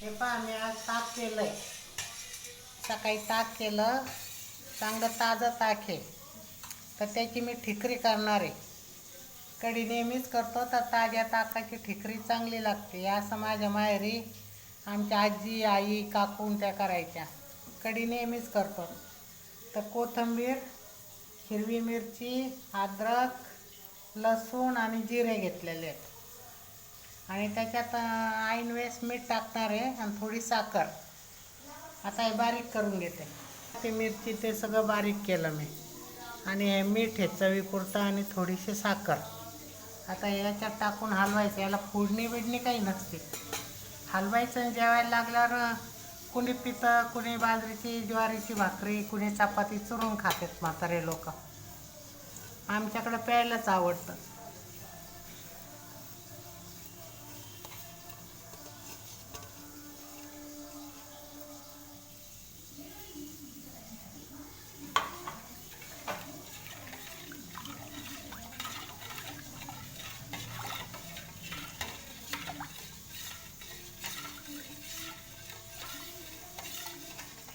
हे पहा मी आज ताक केलंय. सकाळी ताक केलं चांगलं ताजं ताक आहे. तर त्याची मी ठिकरी करणार आहे. कडी नेहमीच करतो तर ताज्या ताकाची ठिकरी चांगली लागते. असं माझ्या माहेरी आमच्या आजी आई काकून त्या करायच्या. कढी नेहमीच करतो. तर कोथिंबीर हिरवी मिरची अद्रक लसूण आणि जिरे घेतलेले आहेत. आणि त्याच्यात ऐन वेळेस मीठ टाकणार आहे आणि थोडी साखर. आता हे बारीक करून घेते. ते मिरची ते सगळं बारीक केलं मी. आणि हे मीठ हे चवीपुरतं आणि थोडीशी साखर. आता याच्यात टाकून हलवायचं. याला फोडणी बिडणी काही नसते. हलवायचं आणि जेवायला लागल्यावर कुणी पितं कुणी बाजरीची ज्वारीची भाकरी कुणी चपाती चुरून खातात म्हातारे लोक. आमच्याकडं प्यायलाच आवडतं.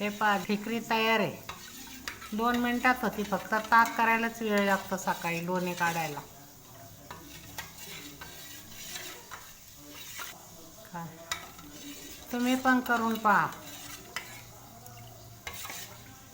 हे पहा ठिकरी तयार आहे. दोन मिनटात होती फक्त ताक करायलाच वेळ लागतो सकाळी लोणी काढायला काय? तुम्ही पण करून पहा.